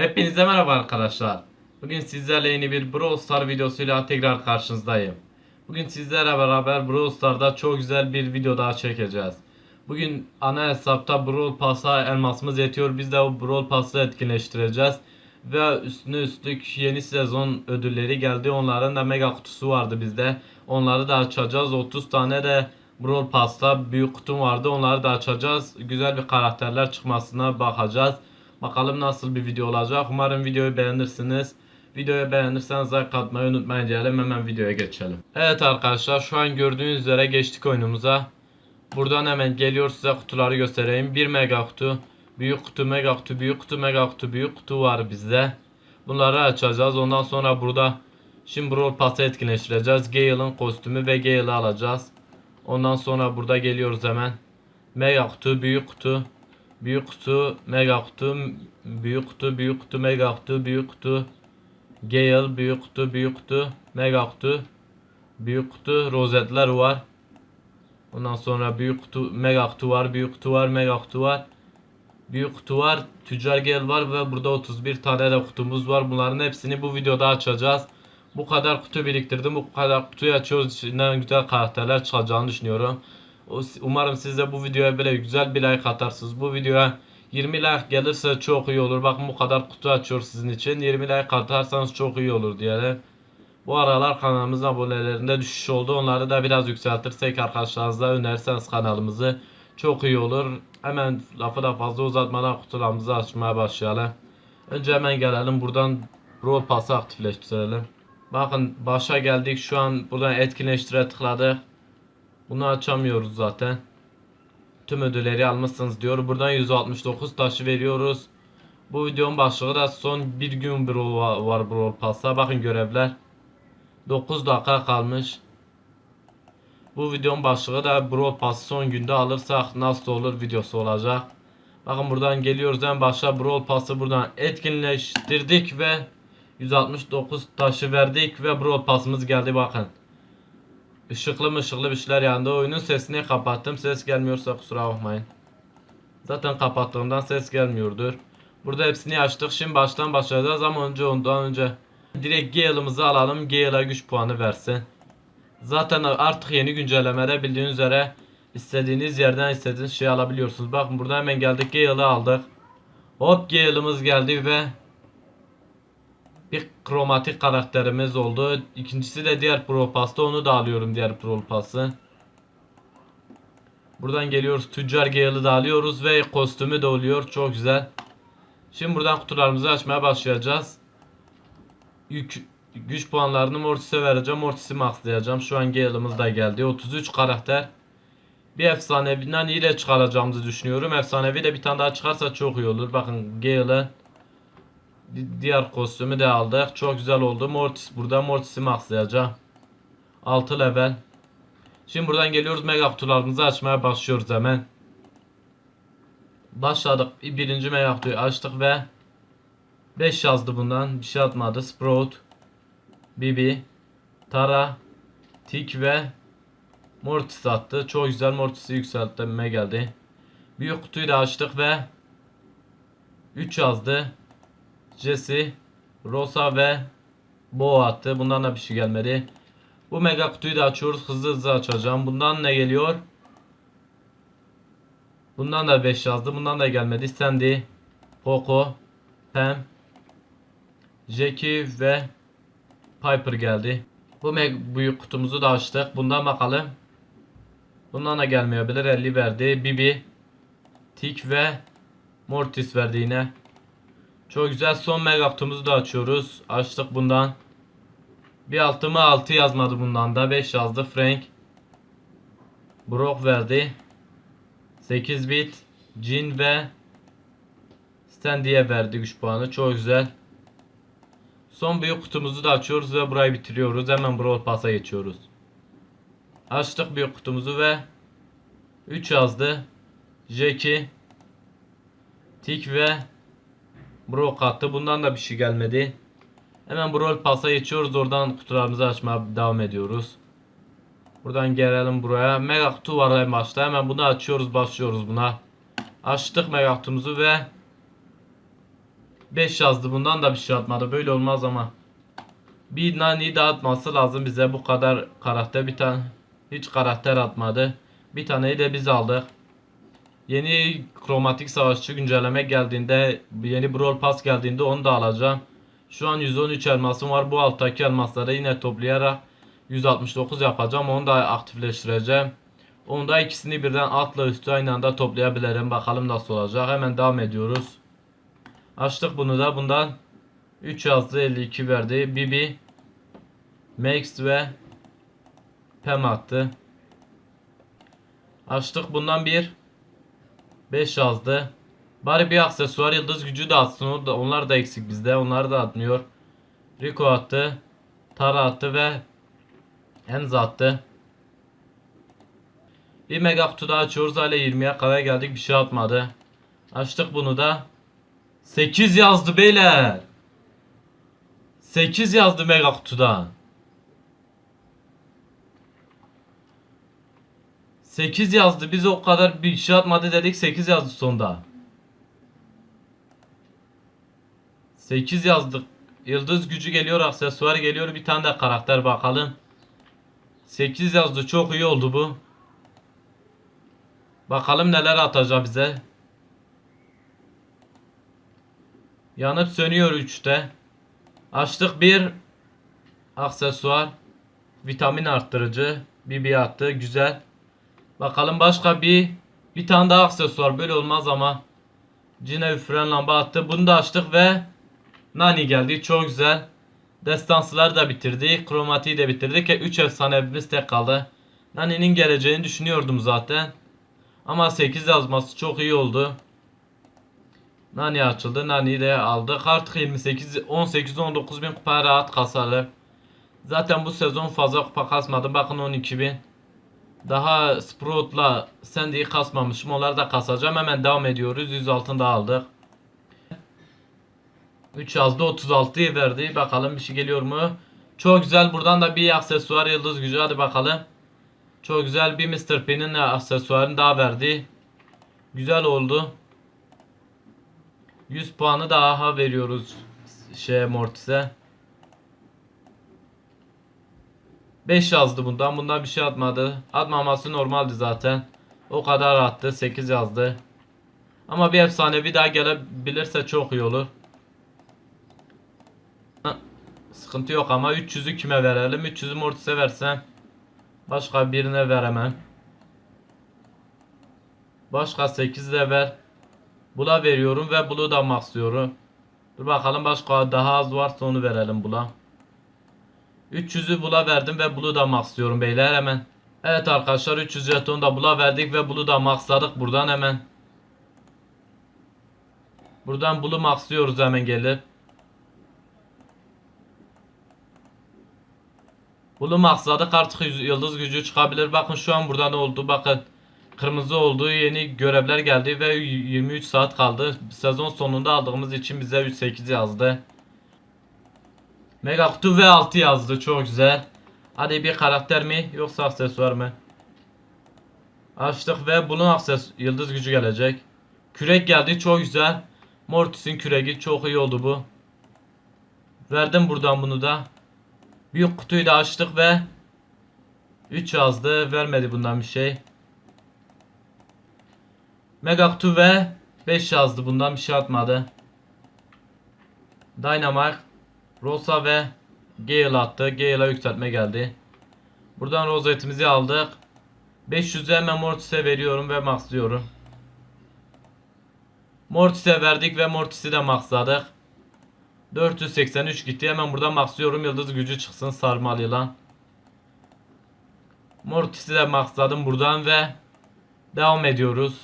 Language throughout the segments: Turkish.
Hepinize merhaba arkadaşlar. Bugün sizlerle yeni bir Brawl Star videosuyla tekrar karşınızdayım. Bugün sizlerle beraber Brawl Star'da çok güzel bir video daha çekeceğiz. Bugün ana hesapta Brawl Pass'a elmasımız yetiyor. Biz de o Brawl Pass'ı etkinleştireceğiz. Ve üstüne üstlük yeni sezon ödülleri geldi. Onların da mega kutusu vardı bizde. Onları da açacağız. 30 tane de Brawl Pass'ta büyük kutum vardı. Onları da açacağız. Güzel bir karakterler çıkmasına bakacağız. Bakalım nasıl bir video olacak. Umarım videoyu beğenirsiniz. Videoyu beğenirseniz like atmayı unutmayın diyelim. Hemen videoya geçelim. Evet arkadaşlar şu an gördüğünüz üzere geçtik oyunumuza. Buradan hemen geliyor size kutuları göstereyim. 1 mega kutu, büyük kutu, mega kutu, büyük kutu, mega kutu, büyük kutu var bizde. Bunları açacağız. Ondan sonra burada şimdi Brawl Pass'ı etkinleştireceğiz. Gale'ın kostümü ve Gale'ı alacağız. Ondan sonra burada geliyoruz hemen. Mega kutu, büyük kutu, büyük kutu, mega kutu, büyük kutu, büyük kutu, mega kutu, büyük kutu, Gale, büyük kutu, büyük kutu, mega kutu, büyük kutu, rozetler var. Ondan sonra büyük kutu, mega kutu var, büyük kutu var, mega kutu var. Büyük kutu var, tüccar gel var ve burada 31 tane de kutumuz var. Bunların hepsini bu videoda açacağız. Bu kadar kutu biriktirdim. Bu kadar kutuyu açıyoruz. İçinden güzel karakterler çıkacağını düşünüyorum. Umarım siz de bu videoya böyle güzel bir like atarsınız. Bu videoya 20 like gelirse çok iyi olur. Bakın bu kadar kutu açıyor sizin için. 20 like atarsanız çok iyi olur diyelim. Bu aralar kanalımızın abonelerinde düşüş oldu. Onları da biraz yükseltirsek arkadaşlarınızla önerirseniz kanalımızı çok iyi olur. Hemen lafı da fazla uzatmadan kutularımızı açmaya başlayalım. Önce hemen gelelim buradan Brawl Pass'ı aktifleştirelim. Bakın başa geldik. Şu an buradan etkinleştire tıkladık. Bunu açamıyoruz zaten. Tüm ödülleri almışsınız diyor. Buradan 169 taşı veriyoruz. Bu videonun başlığı da son bir gün bir var, Brawl Pass'ta. Bakın görevler. 9 dakika kalmış. Bu videonun başlığı da Brawl Pass son günde alırsak nasıl olur videosu olacak. Bakın buradan geliyoruz en başa Brawl Pass'ı buradan etkinleştirdik ve 169 taşı verdik ve Brawl Pass'ımız geldi bakın. Işıklı mışıklı bir şeyler yandı. Oyunun sesini kapattım. Ses gelmiyorsa kusura bakmayın. Zaten kapattığımdan ses gelmiyordur. Burada hepsini açtık. Şimdi baştan başlayacağız ama önce ondan önce direkt Gale'ımızı alalım. Gale'a güç puanı versin. Zaten artık yeni güncellemede bildiğiniz üzere istediğiniz yerden istediğiniz şeyi alabiliyorsunuz. Bakın burada hemen geldik Gale'ı aldık. Hop Gale'ımız geldi ve bir kromatik karakterimiz oldu. İkincisi de diğer Pro Pass'ta onu da alıyorum diğer Pro Pass'ı. Buradan geliyoruz Tüccar Gale'ı da alıyoruz ve kostümü de oluyor. Çok güzel. Şimdi buradan kutularımızı açmaya başlayacağız. Yük, güç puanlarını Mortis'e vereceğim. Mortis'i maxlayacağım. Şu an Gale'ımız da geldi. 33 karakter. Bir efsanevinden de çıkaracağımızı düşünüyorum. Efsanevi de bir tane daha çıkarsa çok iyi olur. Bakın Gale'ı Diğer kostümü de aldık. Çok güzel oldu. Mortis burada. Mortis'i maxlayacağım. 6 level. Şimdi buradan geliyoruz. Mega kutularımızı açmaya başlıyoruz hemen. Başladık. Birinci mega kutuyu açtık ve 5 yazdı bundan. Bir şey atmadı. Sprout. Bibi. Tara. Tik ve Mortis attı. Çok güzel Mortis'i yükseltmeye geldi. Büyük kutuyu da açtık ve 3 yazdı. Jesse, Rosa ve Bo attı. Bundan da bir şey gelmedi. Bu mega kutuyu da açıyoruz. Hızlı hızlı açacağım. Bundan ne geliyor? Bundan da 5 yazdı. Bundan da gelmedi. Sandy, Poco, Pam, Jackie ve Piper geldi. Bu büyük kutumuzu da açtık. Bundan bakalım. Bundan da gelmeyebilir. 50 verdi. Bibi, Tik ve Mortis verdi yine. Çok güzel son mega kutumuzu da açıyoruz. Açtık bundan. Bir altı mı 6 yazmadı bundan da 5 yazdı Frank. Brock verdi. 8 bit. Jin ve Standy'e verdi güç puanı. Çok güzel. Son büyük kutumuzu da açıyoruz ve burayı bitiriyoruz. Hemen Brawl Pass'a geçiyoruz. Açtık büyük kutumuzu ve 3 yazdı. Jackie, Tik ve Brock attı. Bundan da bir şey gelmedi. Hemen Brawl Pass'a geçiyoruz. Oradan kutularımızı açmaya devam ediyoruz. Buradan gelelim buraya. Mega kutu var en başta. Hemen bunu açıyoruz. Başlıyoruz buna. Açtık mega kutumuzu ve 5 yazdı. Bundan da bir şey atmadı. Böyle olmaz ama. Bir nani daha atması lazım bize. Bu kadar karakter bir tane. Hiç karakter atmadı. Bir taneyi de biz aldık. Yeni kromatik savaşçı güncelleme geldiğinde yeni Brawl Pass geldiğinde onu da alacağım. Şu an 113 elmasım var. Bu alttaki elmasları yine toplayarak 169 yapacağım. Onu da aktifleştireceğim. Onu da ikisini birden atla üstü aynı anda toplayabilirim. Bakalım nasıl olacak. Hemen devam ediyoruz. Açtık bunu da. Bundan 3 yazdı 52 verdi. Bibi, Max ve Pem attı. Açtık bundan bir 5 yazdı. Bari bir aksesuar yıldız gücü de atsın. O da, onlar da eksik bizde. Onları da atmıyor. Rico attı. Tara attı ve Enz attı. Bir mega kutu daha açıyoruz. Hala 20'ye kadar geldik. Bir şey atmadı. Açtık bunu da. 8 yazdı beyler. 8 yazdı mega kutuda. 8 yazdı. Biz o kadar bir şey atmadı dedik. 8 yazdı sonda. 8 yazdık. Yıldız gücü geliyor, aksesuar geliyor. Bir tane de karakter bakalım. 8 yazdı. Çok iyi oldu bu. Bakalım neler atacak bize. Yanıp sönüyor 3'te. Açtık bir aksesuar. Vitamin arttırıcı. BB attı. Güzel. Bakalım başka bir bir tane daha aksesuar. Böyle olmaz ama. Cine üfren lamba attı. Bunu da açtık ve Nani geldi. Çok güzel. Destansıları da bitirdik. Kromatiği de bitirdik. 3 efsanemiz tek kaldı. Nani'nin geleceğini düşünüyordum zaten. Ama 8 yazması çok iyi oldu. Nani açıldı. Nani'yi de aldık. Artık 28 18 19 bin kupa rahat kasarlar. Zaten bu sezon fazla kupa kasmadım. Bakın 12 bin. Daha Sprout'la Sandy'yi kasmamışım. Onları da kasacağım. Hemen devam ediyoruz. 100 altın da aldık. 3 yazdı 36'yı verdi. Bakalım bir şey geliyor mu? Çok güzel. Buradan da bir aksesuar yıldız gücü. Hadi bakalım. Çok güzel bir Mr. P'nin aksesuarını daha verdi. Güzel oldu. 100 puanı daha veriyoruz şey Mortis'e. 5 yazdı bundan. Bundan bir şey atmadı. Atmaması normaldi zaten. O kadar attı. 8 yazdı. Ama bir efsanevi daha gelebilirse çok iyi olur. Sıkıntı yok ama 300'ü kime verelim? 300'ü Mortis'e versem. Başka birine veremem. Başka 8 de ver. Bula veriyorum ve bulu da maxlıyorum. Dur bakalım başka daha az varsa onu verelim bula. 300'ü bula verdim ve bulu da maxlıyorum beyler hemen. Evet arkadaşlar 300 jeton da bula verdik ve bulu da maxladık buradan hemen. Buradan bulu maxlıyoruz hemen gelip. Bulu maxladık artık yıldız gücü çıkabilir. Bakın şu an burada ne oldu bakın. Kırmızı oldu yeni görevler geldi ve 23 saat kaldı. Sezon sonunda aldığımız için bize 38 yazdı. Mega kutu ve 6 yazdı çok güzel. Hadi bir karakter mi yoksa aksesuar mı? Açtık ve bunun akses yıldız gücü gelecek. Kürek geldi çok güzel. Mortis'in küregi çok iyi oldu bu. Verdim buradan bunu da. Büyük kutuyu da açtık ve 3 yazdı. Vermedi bundan bir şey. Mega kutu ve 5 yazdı. Bundan bir şey atmadı. Dynamite, Rosa ve Gale attı. Gale'a yükseltme geldi. Buradan rozetimizi aldık. 500'e hemen Mortis'e veriyorum ve maxlıyorum. Mortis'e verdik ve Mortis'i de maxladık. 483 gitti. Hemen buradan maxlıyorum. Yıldız gücü çıksın sarmal yılan. Mortis'i de maxladım buradan ve devam ediyoruz.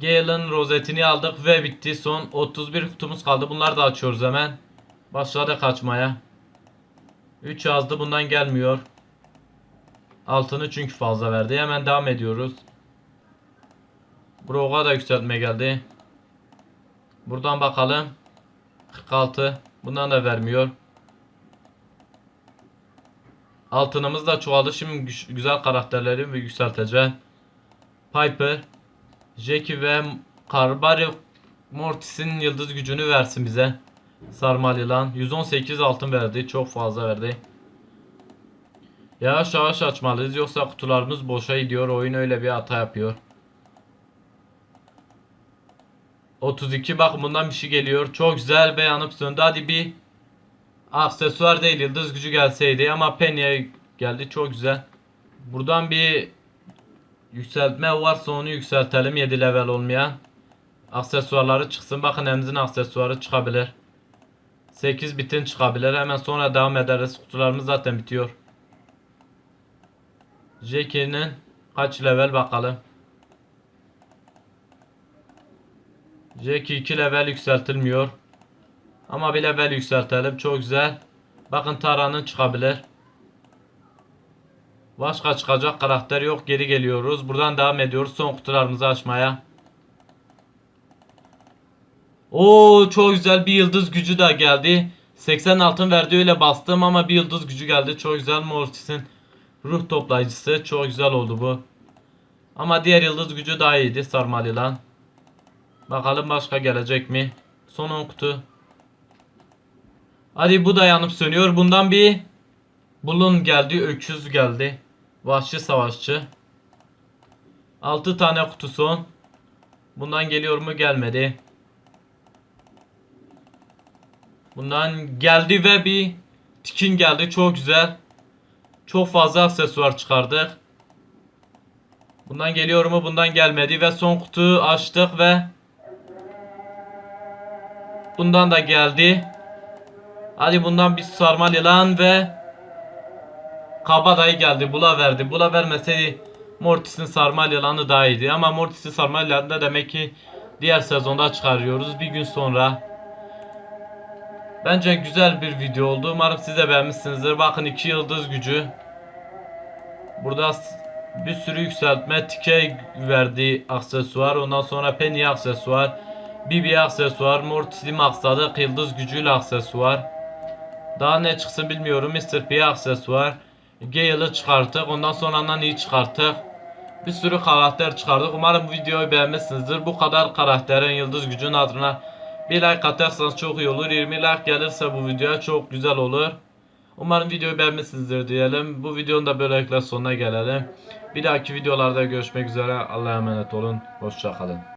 Gale'ın rozetini aldık ve bitti. Son 31 kutumuz kaldı. Bunları da açıyoruz hemen. Başladık açmaya. 3 yazdı. Bundan gelmiyor. Altını çünkü fazla verdi. Hemen devam ediyoruz. Brock'a da yükseltme geldi. Buradan bakalım. 46. Bundan da vermiyor. Altınımız da çoğaldı. Şimdi güzel karakterleri ve yükselteceğim. Piper, Jackie ve Carbarry Mortis'in yıldız gücünü versin bize. Sarmal yılan. 118 altın verdi. Çok fazla verdi. Yavaş yavaş açmalıyız yoksa kutularımız boşa gidiyor. Oyun öyle bir hata yapıyor. 32 bak bundan bir şey geliyor. Çok güzel ve söndü. Hadi bir aksesuar değil yıldız gücü gelseydi ama Penny'e geldi. Çok güzel. Buradan bir yükseltme varsa onu yükseltelim 7 level olmayan. Aksesuarları çıksın. Bakın emzin aksesuarı çıkabilir. 8 bitin çıkabilir. Hemen sonra devam ederiz. Kutularımız zaten bitiyor. Jackie'nin kaç level bakalım. Jackie 2 level yükseltilmiyor. Ama bir level yükseltelim. Çok güzel. Bakın Tara'nın çıkabilir. Başka çıkacak karakter yok. Geri geliyoruz. Buradan devam ediyoruz. Son kutularımızı açmaya. Oo çok güzel bir yıldız gücü de geldi. 80 altın verdi öyle bastım ama bir yıldız gücü geldi. Çok güzel Mortis'in ruh toplayıcısı. Çok güzel oldu bu. Ama diğer yıldız gücü daha iyiydi sarmal yılan. Bakalım başka gelecek mi? Son 10 kutu. Hadi bu da yanıp sönüyor. Bundan bir bulun geldi. Öküz geldi. Vahşi savaşçı. 6 tane kutu son. Bundan geliyor mu gelmedi. Bundan geldi ve bir tikin geldi. Çok güzel. Çok fazla aksesuar çıkardık. Bundan geliyor mu? Bundan gelmedi ve son kutu açtık ve bundan da geldi. Hadi bundan bir sarmal yılan ve kabadayı geldi. Bula verdi. Bula vermeseydi Mortis'in sarmal yılanı daha iyiydi. Ama Mortis'in sarmal yılanı da demek ki diğer sezonda çıkarıyoruz. Bir gün sonra. Bence güzel bir video oldu. Umarım siz de beğenmişsinizdir. Bakın iki yıldız gücü. Burada bir sürü yükseltme. Tike verdiği aksesuar. Ondan sonra Penny aksesuar. Bibi aksesuar. Mortis'i maksadık. Yıldız gücüyle aksesuar. Daha ne çıksın bilmiyorum. Mr. P aksesuar. Gale'ı çıkarttık. Ondan sonra Nani'yi çıkarttık. Bir sürü karakter çıkardık. Umarım videoyu beğenmişsinizdir. Bu kadar karakterin yıldız gücünün adına bir like atarsanız çok iyi olur. 20 like gelirse bu videoya çok güzel olur. Umarım videoyu beğenmişsinizdir diyelim. Bu videonun da böylelikle sonuna gelelim. Bir dahaki videolarda görüşmek üzere. Allah'a emanet olun. Hoşçakalın.